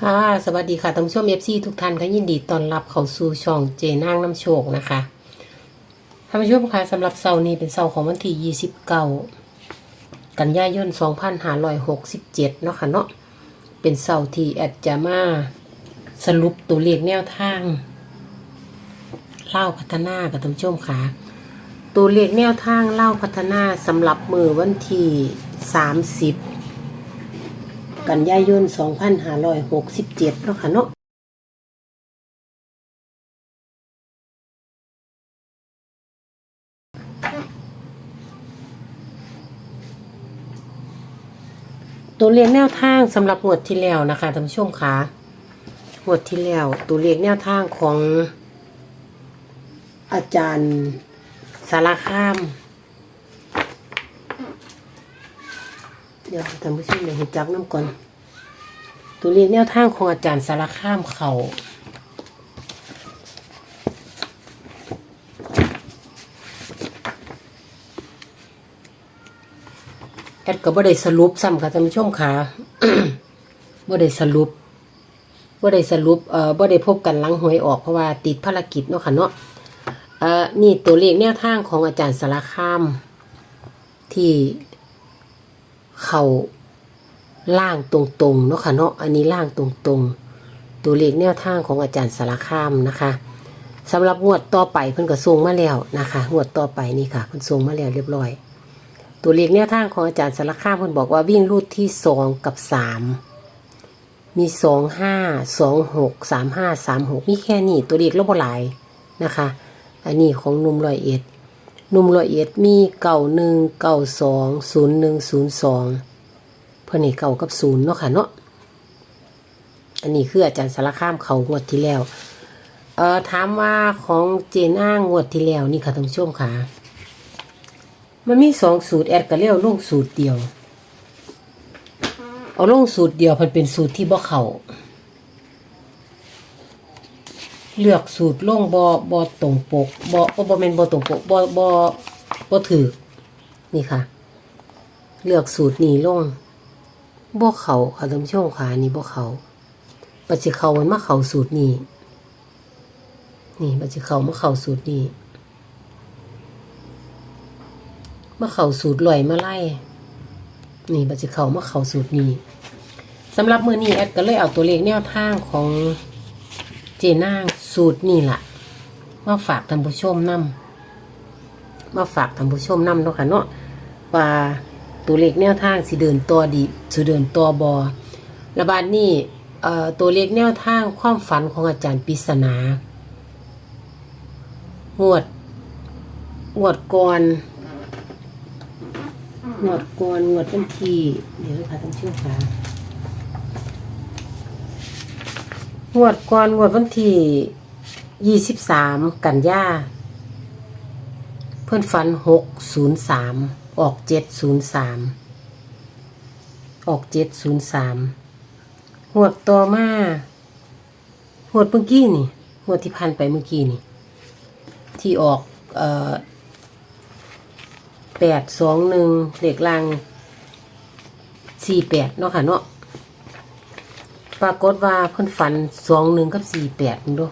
ค่ะ สวัสดีค่ะท่านผู้ชมเอฟซีทุกท่านก็ยินดีต้อนรับเข้าสู่ช่องเจนางน้ำโชคนะคะท่านผู้ชมค่ะสำหรับเสาร์นี้เป็นเสาร์ของวันที่ 29 กันยายน 2567 เนาะค่ะเนาะเป็นเสาร์ที่แอดจะมาสรุปตัวเลขแนวทางเล่าพัฒนากับท่านผู้ชมค่ะ ตัวเลขแนวทางเล่าพัฒนาสำหรับมือวันที่ 30 กันยายน 2567เนาะค่ะเนาะตัวเลขแนวทางสำหรับงวดที่แล้วนะคะท่านผู้ชมคะงวดที่แล้ว ตัวเลขแนวทางของ อาจารย์สารคาม เดี๋ยวท่านผู้ชมเดี๋ยวเห็นจักน้ำก่อน ตัวเลขแนวทางของอาจารย์สารคามเขาแอดก็บ่ได้สรุปซ้ำค่ะท่านผู้ชมค่ะบ่ได้สรุปบ่ได้สรุปเอ่อบ่ได้พบกันหลังหวยออกเพราะว่าติดภารกิจเนาะค่ะเนาะเอ่อนี่ตัวเลขแนวทางของอาจารย์สารคามที่เขา ล่างตรงๆเนาะค่ะเนาะอันนี้ล่างตรงๆ ตัวเลขแนวทางของอาจารย์สารคามนะคะสำหรับงวดต่อไปเพิ่นก็ส่งมาแล้วนะคะงวดต่อไปนี่ค่ะเพิ่นส่งมาแล้วเรียบร้อย ตัวเลขแนวทางของอาจารย์สารคามเพิ่นบอกว่าวิ่งรูดที่สองกับสามมีสองห้าสองหกสามห้าสามหกมีแค่นี้ตัวเลขลบหลายนะคะ อันนี้ของหนุ่มรอยเอ็ดหนุ่มรอยเอ็ดมีเก่าหนึ่งเก่าสองศูนย์หนึ่งศูนย์สอง เพื่อนนี่เก่ากับศูนย์เนาะค่ะเนาะอันนี้คืออาจารย์สารคามเขางวดที่แล้วเอ่อถามว่าของเจนอ้างงวดที่แล้วนี่ค่ะท่านผู้ชมค่ะ มันมีสองสูตรแอดกับเลี้ยวลงสูตรเดียว เอาลงสูตรเดียวมันเป็นสูตรที่บ่เขาเลือกสูตรลงบ่บ่ตรงปกบ่บ่บ่แม่นบ่ตรงปกบ่บ่บ่ถือนี่ค่ะ เลือกสูตรนี้ลง บ่เขาค่ะท่านผู้ชมค่ะนี่บ่เขาปัจจุเขามันมาเขาสูตรนี้นี่ปัจจุเขามาเขาสูตรนี้มาเข่าสูตรลอยมาไล่นี่บัจจิเข่ามาเข่าสูตรนี้สำหรับมือนี้แอดก็เลยเอาตัวเลขแนวทางของเจนางสูตรนี่แหละมาฝากท่านผู้ชมนำมาฝากท่านผู้ชมนำเนาะค่ะเนาะว่า ตัวเลขแนวทางสิเดินตัวดีสิเดินตัวบอระบาดนี้เอ่อตัวเลขแนวทางความฝันของอาจารย์ปิศนางวดงวดก่อนงวดก่อนงวดวันที่เดี๋ยวค่ะท่านผู้ชมค่ะงวดก่อนงวดวันที่ยี่สิบสามกันยาเพื่อนฝันหกศูนย์สาม ออกเจ็ดศูนย์สามออกเจ็ดศูนย์สามงวดต่อมางวดเมื่อกี้นี่งวดที่พันไปเมื่อกี้นี่ ที่ออกเอ่อแปดสองหนึ่งเหล็กลางสี่แปดเนาะค่ะเนาะปรากฏว่าเพิ่นฝันสองหนึ่งกับสี่แปดดู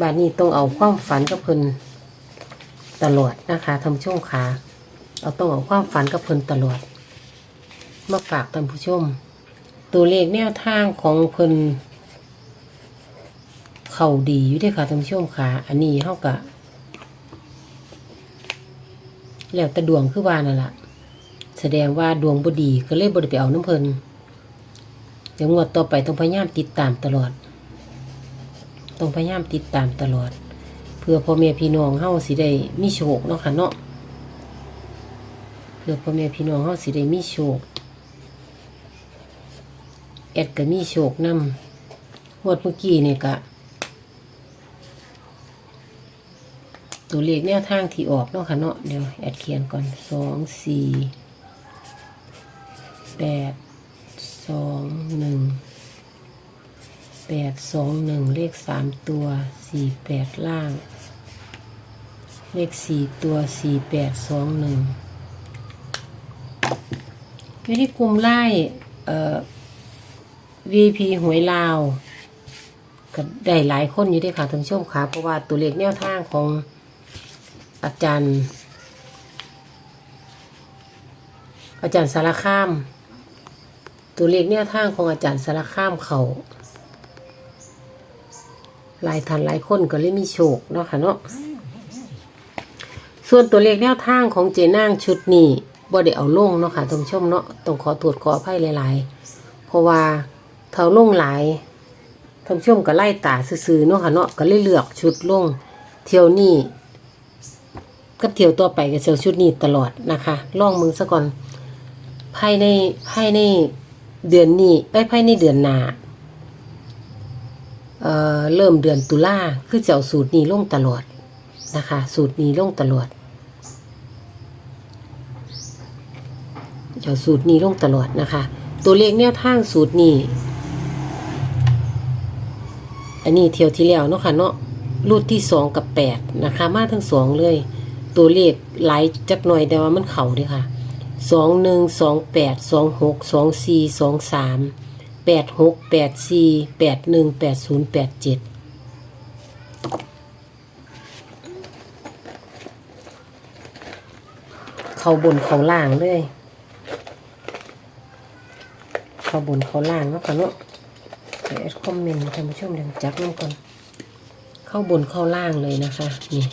บาดนี้ต้องเอาความฝันกับเพิ่น ตลอดนะคะทำช่วงขาเอาต้องเอาความฝันกับเพิ่นตลอด มาฝากท่านผู้ชม ตัวเลขแนวทางของเพิ่นเข่าดีอยู่ด้วยค่ะท่านผู้ชมค่ะอันนี้เท่ากับแล้วแต่ดวงคือว่านั่นแหละแสดงว่าดวงบดีก็เลยบไดไปเอาน้ำเพลินเดี๋ยวงวดต่อไปต้องพยายามติดตามตลอด ต้องพยายามติดตามตลอด พื่อพ่อแม่พี่น้องเฮาสิได้มีโชคเนาะค่ะเนาะเพื่อพ่อแม่พี่น้องเฮาสิได้มีโชคแอดก็มีโชคนำงวดเมื่อกี้เนี่ยก็ตัวเลขแนวทางที่ออกเนาะค่ะเนาะเดี๋ยวแอดเขียนก่อนสองสี่แปดสองหนึ่งแปดสองหนึ่งเลขสามตัวสี่แปดล่าง เลขสี่ตัวสี่แปดสองหนึ่งอยู่ที่กลุ่มไล่เอ่อ VP หวยลาวก็ได้หลายคนอยู่ด้วยค่ะท่านผู้ชมค่ะเพราะว่าตัวเลขแนวทางของอาจารย์ อาจารย์สารคาม ตัวเลขแนวทางของอาจารย์สารคามเขาหลายท่านหลายคนก็เลยมีโชคเนาะค่ะเนาะ ส่วนตัวเลขแนวทางของเจนางชุดนี้บ่ได้เอาลงเนาะค่ะท่านผู้ชมเนาะต้องขอตรวจขออภัยหลาย ๆ เพราะว่าเท่าลงหลายท่านผู้ชมก็ไล่ตาซื่อๆเนาะค่ะเนาะก็เลยเลือกชุดลงเที่ยวนี้กับเที่ยวต่อไปก็เซลชุดนี้ตลอดนะคะลองมือซะก่อนภายในภายในเดือนนี้ไปภายในเดือนหน้าเอ่อเริ่มเดือนตุลาคือเจะเอาสูตรนี้ลงตลอดนะคะ สูตรนี้ลงตลอดจะ เอาสูตรนี้ลงตลอดนะคะ ตัวเลขแนวทางสูตรนี้ อันนี้เที่ยวที่แล้วเนาะค่ะเนาะรูดที่สองกับแปดนะคะ มาทั้งสองเลย ตัวเลขหลายจักหน่อยแต่ว่ามันเข่าด้ค่ะสองหนึ่งสองแปดสองหกสองสี่สองสามแปดหกแปดสี่แปดหนึ่งแปดศูนย์แปดเจ็ดเขาบนเขาล่างเลย เขาบนเขาล่างเนาะค่ะเนาะเดี๋ยวแอดคอมเมนต์ท่านผู้ชมเดี๋ยวจับน้ำก่อน เข้าบนเข้าล่างเลยนะคะ นี่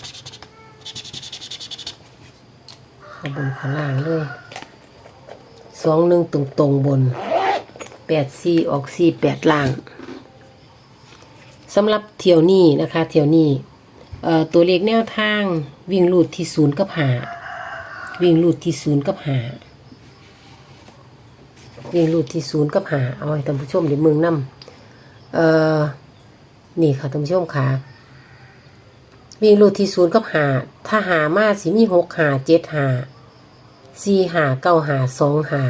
เข้าบนเข้าล่างเลยสองหนึ่งตรงตรงบนแปดสี่ออกสี่แปดล่างสำหรับเที่ยวนี้นะคะ เที่ยวนี้ตัวเลขแนวทางวิ่งลูดที่ศูนย์กับหาวิ่งลูดที่ศูนย์กับหา วิ่งลูดที่ศูนย์กับหาเอาให้ท่านผู้ชมได้เมืองนำเอ่อนี่ค่ะท่านผู้ชมค่ะ วิ่งลูดที่ศูนย์กับหาถ้าหามาสิมีหกหาเจ็ดหาสี่หาเก้าหาสองหา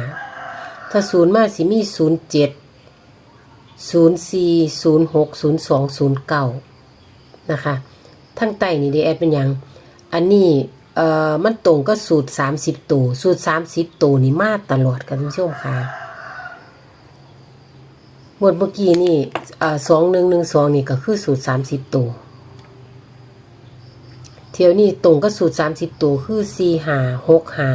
ถ้าศูนย์มาสิมีศูนย์เจ็ดศูนย์สี่ศูนย์หกศูนย์สองศูนย์เก้านะคะทั้งไตนี่ได้แอดเป็นหยังอันนี้เอ่อมันตรงก็สูตรสามสิบตัวสูตรสามสิบตัวนี่มาตลอดกันท่านผู้ชมค่ะ หมดเมื่อกี้นี่สองหนึ่งหนึ่งสองนี่ก็คือสูตรสามสิบตัว เที่ยวนี้ตรงก็สูตรสามสิบตัวคือสี่หาหกหา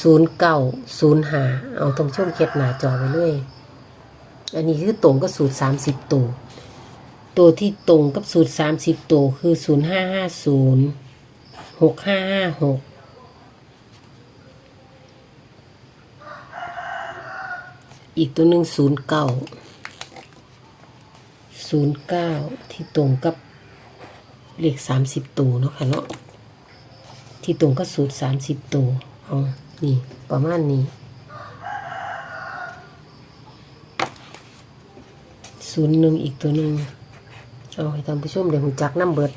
ศูนย์เก้าศูนย์หาเอาตรงช่วงเข็ดหน้าจอไปเลย อันนี้คือตรงกับสูตรสามสิบตัว ตัวที่ตรงกับสูตรสามสิบตัวคือศูนย์ห้าห้าศูนย์หกห้าห้าหก อีกตัวหนึ่งศูนย์เก้าศูนย์เก้าที่ตรงกับเลขสามสิบตัวเนาะค่ะเนาะที่ตรงก็สูตรสามสิบตัวเอานี่ประมาณนี้ศูนย์หนึ่งอีกตัวหนึ่งเอาให้ท่านผู้ชมเดี๋ยวผมจักน้ำเบิด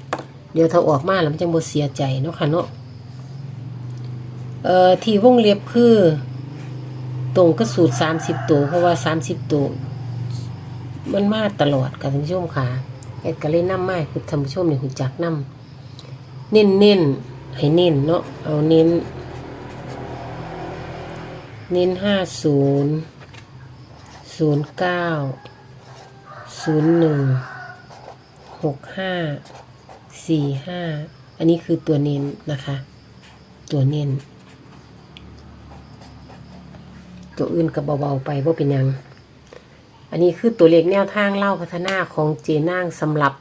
เดี๋ยวถ้าออกมาแล้วมันจะบ่เสียใจเนาะค่ะเนาะเอ่อที่วงเล็บคือ ตรงก็สูตรสามสิบตัวเพราะว่าสามสิบตัวมันมาตลอดค่ะท่านผู้ชมค่ะแอดก็เล่นน้ำไม้คือท่านผู้ชมเนี่ยหุ่จักน้ำเน้นเน้นให้เน้นเนาะเอาเน้น เน้นห้าศูนย์ศูนย์เก้าศูนย์หนึ่งหกห้าสี่ห้าอันนี้คือตัวเน้นนะคะ ตัวเน้น ตัวอื่นก็เบาๆไปว่าเป็นยัง อันนี้คือตัวเลขแนวทางเล่าพัฒนาของเจนางสำหรับ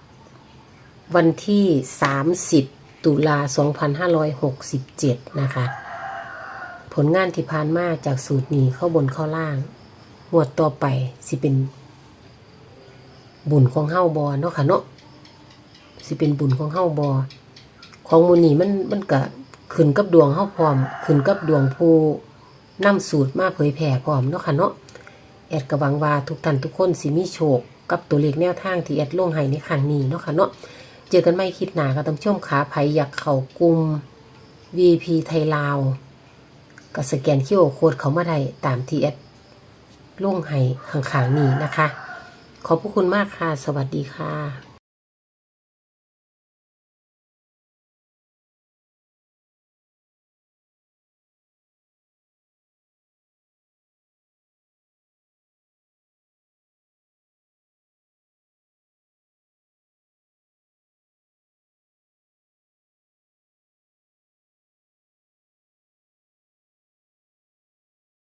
วันที่ 30 ตุลา 2567 นะคะ ผลงานที่ผ่านมาจากสูตรนี้เข้าบนเข้าล่าง งวดต่อไปสิเป็น บุญของเฮ้าบอเนาะค่ะเนาะสิเป็นบุญของเฮ้าบอ ของมูนี่มันมันก็ขึ้นกับดวงเฮ้าพร้อม ขึ้นกับดวงผู้ นำสูตรมาเผยแผ่พร้อมเนาะค่ะเนาะแอดกระวังว่าทุกท่านทุกคนสิมีโชค กับตัวเลขแนวทางที่แอดลงให้ในครั้งนี้เนาะค่ะเนาะเจอกันไม่คิดหนากับตำช่วมขาไผอยากเข้ากลุ่ม VP ไทยลาวก็สแกนคิวโคดเขามาได้ตามที่แอดลงให้ข้างๆนี้นะคะ ขอบพระคุณมากค่ะ สวัสดีค่ะ